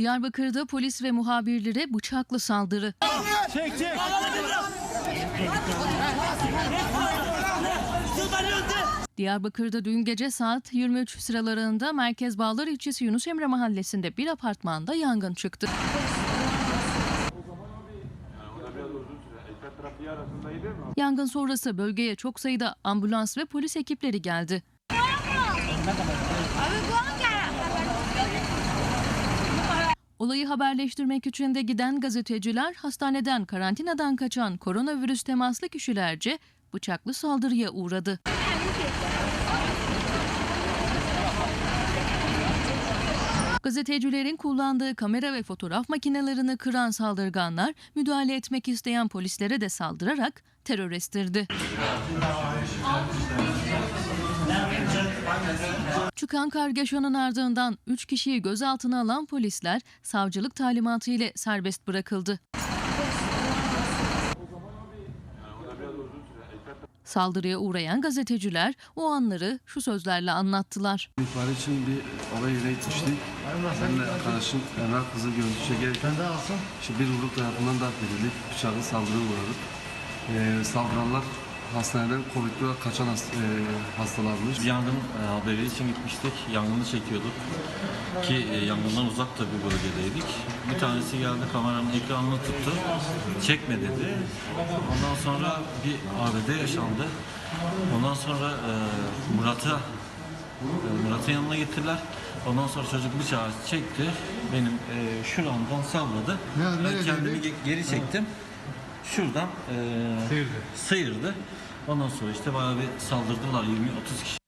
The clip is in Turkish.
Diyarbakır'da polis ve muhabirlere bıçaklı saldırı. Çek çek. Diyarbakır'da dün gece saat 23 sıralarında Merkez Bağlar ilçesi Yunus Emre mahallesinde bir apartmanda yangın çıktı. Yangın sonrası bölgeye çok sayıda ambulans ve polis ekipleri geldi. Olayı haberleştirmek için de giden gazeteciler hastaneden karantinadan kaçan koronavirüs temaslı kişilerce bıçaklı saldırıya uğradı. Gazetecilerin kullandığı kamera ve fotoğraf makinelerini kıran saldırganlar müdahale etmek isteyen polislere de saldırarak terör estirdi. Çıkan kargaşanın ardından 3 kişiyi gözaltına alan polisler savcılık talimatı ile serbest bırakıldı. Saldırıya uğrayan gazeteciler o anları şu sözlerle anlattılar. İhbar için bir olay yerine gitmiştik. Ben de arkadaşım Emrah kızı görüntü çekerken işte bir grup tarafından darp edildik. Bıçaklı saldırı uğradık. Ee, saldıranlar hastaneden Covid'li olarak kaçan hast- e, hastalarmış. Yangın e, haberi için gitmiştik. Yangını çekiyorduk. Ki e, yangından uzak da bir bölgedeydik. Bir tanesi geldi kameranın ekranını tuttu. Çekme dedi. Ondan sonra bir ABD yaşandı. Ondan sonra e, Murat'a e, Murat'ın yanına gittiler. Ondan sonra çocuk bıçağı çekti. Benim e, şuramdan salladı. ben kendimi ge- geri çektim. Şuradan e, sıyırdı. Sıyırdı. Ondan sonra işte bayağı bir saldırdılar 20-30 kişi